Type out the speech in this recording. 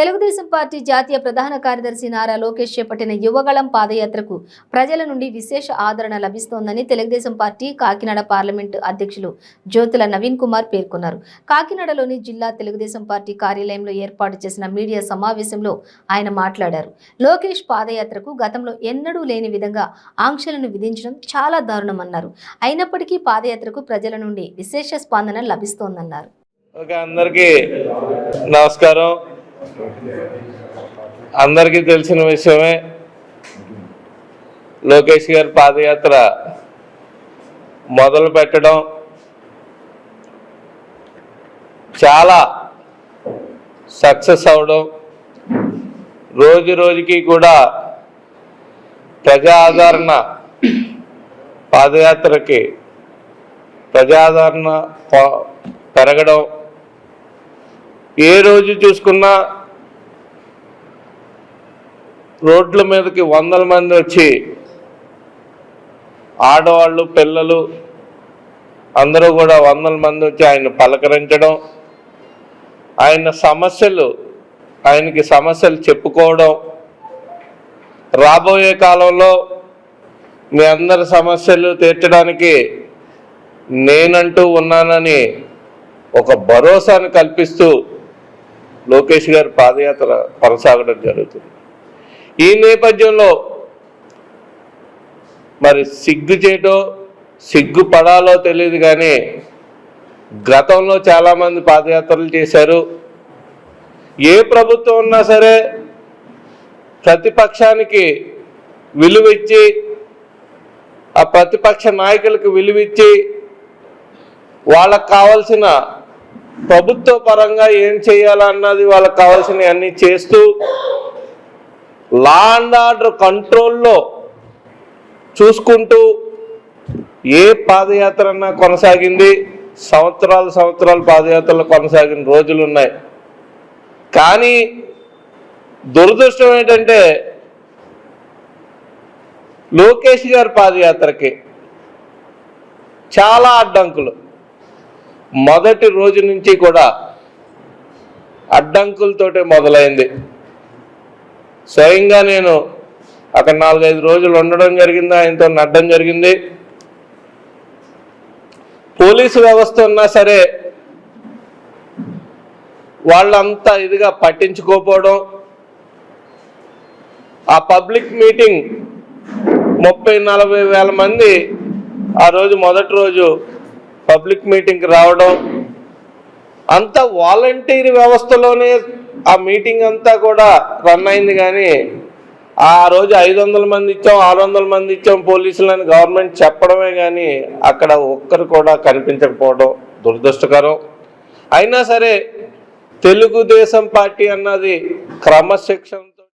Telugu Desam party జాతీయ ప్రధాన కార్యదర్శి నారా లోకేష్ చేపట్టిన యువగళం పాదయాత్రకు ప్రజల నుండి విశేష ఆదరణ లభిస్తోందని తెలుగుదేశం పార్టీ కాకినాడ పార్లమెంటు అధ్యక్షులు జ్యోతుల నవీన్ కుమార్ పేర్కొన్నారు. కాకినాడలోని జిల్లా తెలుగుదేశం పార్టీ కార్యాలయంలో ఏర్పాటు చేసిన మీడియా సమావేశంలో ఆయన మాట్లాడారు. లోకేష్ పాదయాత్రకు గతంలో ఎన్నడూ లేని విధంగా ఆంక్షలను విధించడం చాలా దారుణమన్నారు. అయినప్పటికీ పాదయాత్రకు ప్రజల నుండి విశేష స్పందన లభిస్తోందన్నారు. అందరికీ నమస్కారం. అందరికీ తెలిసిన విషయమే లోకేష్ గారి పాదయాత్ర మొదలు పెట్టడం. చాలా సక్సెస్ అవడం. రోజు రోజుకి కూడా ప్రజాదరణ పాదయాత్రకి ప్రజాదరణ ప- పెరగడం. ఏ రోజు చూసుకున్నా రోడ్ల మీదకి వందల మంది వచ్చి ఆడవాళ్ళు పిల్లలు అందరూ కూడా వందల మంది వచ్చి ఆయన పలకరించడం ఆయన సమస్యలు ఆయనకి సమస్యలు చెప్పుకోవడం. రాబోయే కాలంలో మీ అందరి సమస్యలు తీర్చడానికి నేనంటూ ఉన్నానని ఒక భరోసాను కల్పిస్తూ లోకేష్ గారి పాదయాత్ర కొనసాగడం జరుగుతుంది. ఈ నేపథ్యంలో మరి సిగ్గు చేయటో సిగ్గు పడాలో తెలియదు కానీ గతంలో చాలామంది పాదయాత్రలు చేశారు. ఏ ప్రభుత్వం ఉన్నా సరే ప్రతిపక్షానికి విలువ ఇచ్చి ఆ ప్రతిపక్ష నాయకులకు విలువిచ్చి వాళ్ళకు కావాల్సిన ప్రభుత్వ పరంగా ఏం చేయాలన్నది వాళ్ళకి కావాల్సిన అన్ని చేస్తూ లా అండ్ ఆర్డర్ కంట్రోల్లో చూసుకుంటూ ఏ పాదయాత్ర అన్నా కొనసాగింది సంవత్సరాలు సంవత్సరాలు పాదయాత్రలు కొనసాగిన రోజులు ఉన్నాయి. కానీ దురదృష్టం ఏంటంటే లోకేష్ గారి పాదయాత్రకి చాలా అడ్డంకులు. మొదటి రోజు నుంచి కూడా అడ్డంకులతోటే మొదలైంది. స్వయంగా నేను అక్కడ నాలుగైదు రోజులు ఉండడం జరిగింది ఆయనతో నడ్డం జరిగింది. పోలీసు వ్యవస్థ ఉన్నా సరే వాళ్ళంతా ఇదిగా పట్టించుకోకపోవడం ఆ పబ్లిక్ మీటింగ్ ముప్పై నలభై వేల మంది ఆ రోజు మొదటి రోజు పబ్లిక్ మీటింగ్కి రావడం అంతా వాలంటీర్ వ్యవస్థలోనే ఆ మీటింగ్ అంతా కూడా రన్ అయింది కానీ ఆ రోజు ఐదు వందల మంది ఇచ్చాం ఆరు వందల మంది ఇచ్చాం పోలీసులని గవర్నమెంట్ చెప్పడమే కానీ అక్కడ ఒక్కరు కూడా కనిపించకపోవడం దురదృష్టకరం. అయినా సరే తెలుగుదేశం పార్టీ అన్నది క్రమశిక్షణతో